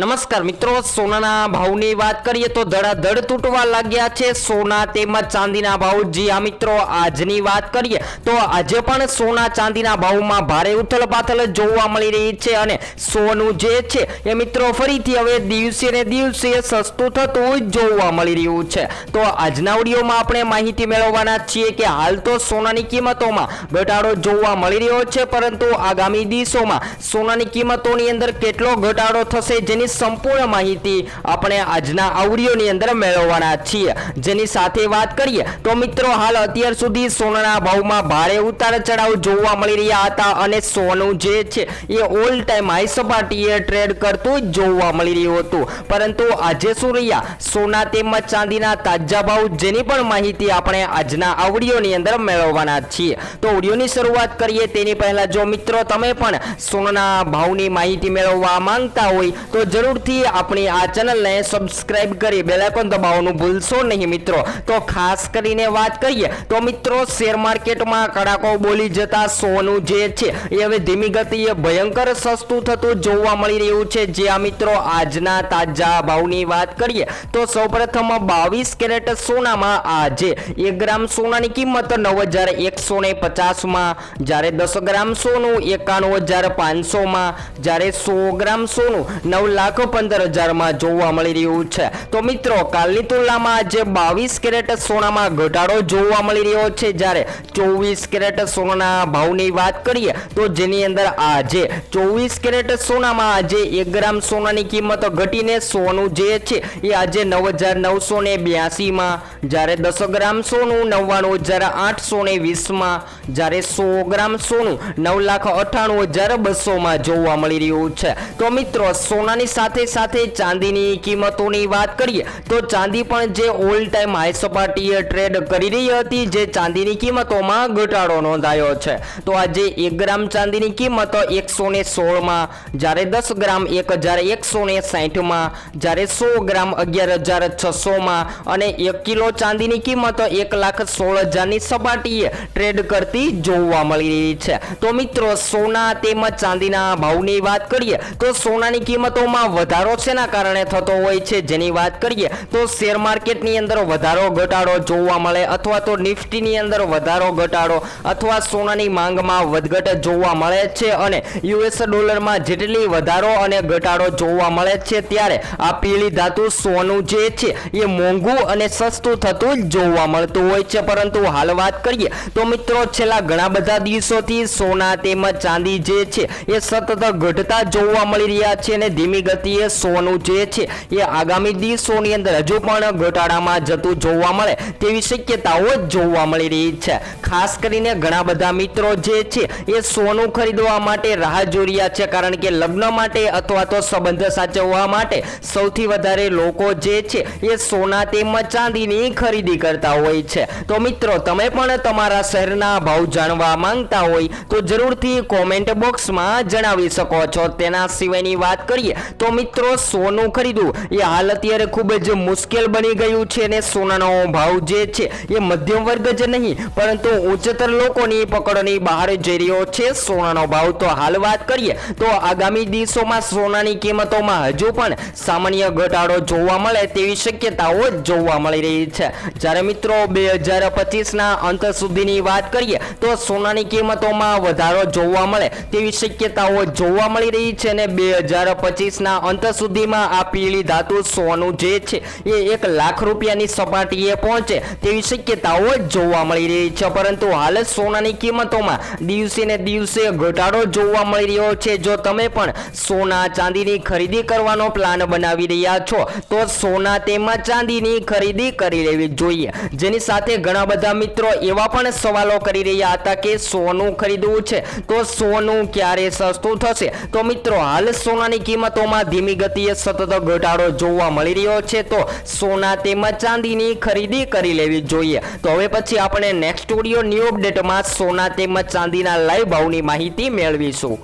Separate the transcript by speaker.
Speaker 1: નમસ્કાર મિત્રો, સોનાના ભાવની વાત કરીએ તો ધડાધડ તૂટવા લાગ્યા છે. સોના તેમજ ચાંદીના ભાવ. જી આ મિત્રો, આજની વાત કરીએ તો આજે પણ સોના ચાંદીના ભાવમાં ભારે ઉથલપાથલ જોવા મળી રહી છે અને સોનું જે છે એ મિત્રો ફરીથી હવે દિવસે ને દિવસે સસ્તું થતું જોવા મળી રહ્યું છે. તો આજના ઓડિયોમાં આપણે માહિતી મેળવવાના છીએ કે હાલ તો સોનાની કિંમતોમાં ઘટાડો જોવા મળી રહ્યો છે, પરંતુ આગામી દિવસોમાં સોનાની કિંમતોની અંદર કેટલો ઘટાડો થશે જેની સંપૂર્ણ માહિતી આપણે આજના આવડીઓની અંદર મેળવવાના છીએ. જેની સાથે વાત કરીએ તો મિત્રો હાલ અત્યાર સુધી સોનાના ભાવમાં ભારે ઉતાર ચઢાવ જોવા મળી રહ્યા હતા અને સોનું જે છે એ ઓલ ટાઈમ હાઈ સપાટીએ ટ્રેડ કરતું જોવા મળી રહ્યું હતું. પરંતુ આજે શું રહ્યા? સોના તેમજ ચાંદીના તાજા ભાવ જેની પણ માહિતી આપણે આજના આવડીઓની અંદર મેળવવાના છીએ. તો વિડીયોની શરૂઆત કરીએ તેની પહેલા જો મિત્રો તમે પણ સોનાના ભાવની માહિતી મેળવવા માંગતા હોય તો જરૂરથી આપણી આ ચેનલને સબસ્ક્રાઇબ કરી બેલાઇકોન દબાવવાનું ભૂલશો નહીં મિત્રો. તો ખાસ કરીને વાત કરીએ, તો મિત્રો શેર માર્કેટમાં કડાકો બોલી જતા સોનું જે છે, એ હવે ધીમી ગતિએ ભયંકર સસ્તું થતું જોવા મળી રહ્યું છે. જે આ મિત્રો આજના તાજા ભાવની વાત કરીએ, તો સૌપ્રથમ બાવીસ કેરેટ સોનામાં આજે એક ગ્રામ સોનાની કિંમત નવ હજાર એકસો ને પચાસમાં જ્યારે દસ ગ્રામ સોનું એકાણું હજાર પાંચસોમાં જ્યારે સો ગ્રામ સોનું નવ લાખ પંદર હજારમાં જોવા મળી રહ્યું છે. તો મિત્રો, કાલની તુલનામાં આજે બાવીસ કેરેટ સોનામાં ઘટાડો જોવા મળી રહ્યો છે. જ્યારે ચોવીસ કેરેટ સોનાના ભાવની વાત કરીએ, તો જેની અંદર આજે ચોવીસ કેરેટ સોનામાં આજે એક ગ્રામ સોનાની કિંમત ઘટીને સોનું જે છે, એ આજે નવ હજાર નવસો ને બ્યાસીમાં, જ્યારે દસ ગ્રામ સોનું નવ્વાણું હજાર આઠસો ને વીસમાં, જ્યારે સો ગ્રામ સોનું નવ લાખ અઠ્ઠાણું હજાર બસોમાં જોવા મળી રહ્યું છે. તો મિત્રો, સોનાની સાથે સાથે ચાંદીની કિંમતોની વાત કરીએ, તો ચાંદી પણ જે ઓલ ટાઈમ હાઈ સપાટીએ ટ્રેડ કરી રહી હતી, જે ચાંદીની કિંમતોમાં ઘટાડો નોંધાયો છે. તો આજે એક ગ્રામ ચાંદીની કિંમત એકસો ને સોળમાં જ્યારે દસ ગ્રામ એક હજાર એકસો ને સાહીઠમાં જ્યારે સો ગ્રામ અગિયાર હજાર છસોમાં અને એક કિલો ચાંદીની કિંમત એક લાખ સોળ હજારની સપાટીએ ટ્રેડ કરતી જોવા મળી રહી છે. તો મિત્રો, સોના તેમજ ચાંદીના ભાવની વાત કરીએ, તો સોનાની કિંમતોમાં વધારો શેના કારણે થતો હોય છે જેની વાત કરીએ, તો શેર માર્કેટની અંદર વધારો ઘટાડો જોવા મળે અથવા તો નિફ્ટીની અંદર વધારો ઘટાડો અથવા સોનાની માંગમાં વધઘટ જોવા મળે છે અને યુએસ ડોલરમાં જેટલી વધારો અને ઘટાડો જોવા મળે છે ત્યારે આ પીળી ધાતુ સોનું જે છે, એ મોંઘું અને સસ્તું થતું જોવા મળતું હોય છે. પરંતુ હાલ વાત કરીએ, તો મિત્રો છેલ્લા ઘણા બધા દિવસોથી સોના તેમજ ચાંદી જે છે, એ સતત ઘટતા જોવા મળી રહ્યા છે અને ધીમી ગતિએ સોનું જે છે એ આગામી દિવસોની અંદર હજુ પણ ઘટાડામાં જતું જોવા મળે તેવી શક્યતાઓ જોવા મળી રહી છે. ખાસ કરીને ઘણા બધા મિત્રો જે છે એ સોનું ખરીદવા માટે રાહ જોઈ રહ્યા છે કારણ કે લગ્ન માટે અથવા તો સંબંધ સાચવવા માટે સૌથી વધારે લોકો જે છે એ સોના તેમજ ચાંદીની ખરીદી કરતા હોય છે. તો મિત્રો, તમે પણ તમારા શહેરના ભાવ જાણવા માંગતા હોય તો જરૂરથી કોમેન્ટ બોક્સમાં જણાવી શકો છો. તેના સિવાયની વાત કરીએ તો મિત્રો, સોનું ખરીદવું. એ હાલ અત્યારે ખૂબ જ મુશ્કેલ બની ગયું છે અને સોનાનો ભાવ જે છે એ મધ્યમ વર્ગ જ નહીં, પરંતુ ઉચ્ચતર લોકોની પકડની બહાર જઈ રહ્યો છે સોનાનો ભાવ. તો હાલ વાત કરીએ, તો આગામી દિવસોમાં સોનાની કિંમતોમાં હજુ પણ સામાન્ય ઘટાડો જોવા મળે તેવી શક્યતાઓ જોવા મળી રહી છે. જ્યારે મિત્રો, બે હજાર પચીસના અંત સુધીની વાત કરીએ, તો સોનાની કિંમતોમાં વધારો જોવા મળે તેવી શક્યતાઓ જોવા મળી રહી છે અને બે હજાર પચીસના અંત સુધીમાં આ પીળી ધાતુ સોનું જે છે એ એક લાખ રૂપિયાની સપાટીએ પહોંચે તેવી શક્યતાઓ જોવા મળી રહી છે. પરંતુ હાલ સોનાની કિંમતોમાં દિવસે ને દિવસે ઘટાડો જોવા મળી રહ્યો છે. જો તમે પણ સોના ચાંદીની ખરીદી કરવાનો પ્લાન બનાવી રહ્યા છો, તો સોના તેમાં ચાંદીની ખરીદી કરી લેવી જોઈએ. જેની સાથે ઘણા બધા મિત્રો એવા પણ સવાલો કરી રહ્યા હતા કે સોનું ખરીદવું છે, તો સોનું ક્યારે સસ્તું થશે? તો મિત્રો, હાલ સોનાની કિંમતોમાં ધીમી ગતિએ સતત ઘટાડો જોવા મળી રહ્યો છે, તો સોના તેમજ ચાંદીની ખરીદી કરી લેવી જોઈએ. તો હવે પછી આપણે નેક્સ્ટ વીડિયો ન્યૂ અપડેટમાં સોના તેમજ ચાંદીના લાઈવ ભાવની માહિતી મેળવીશું.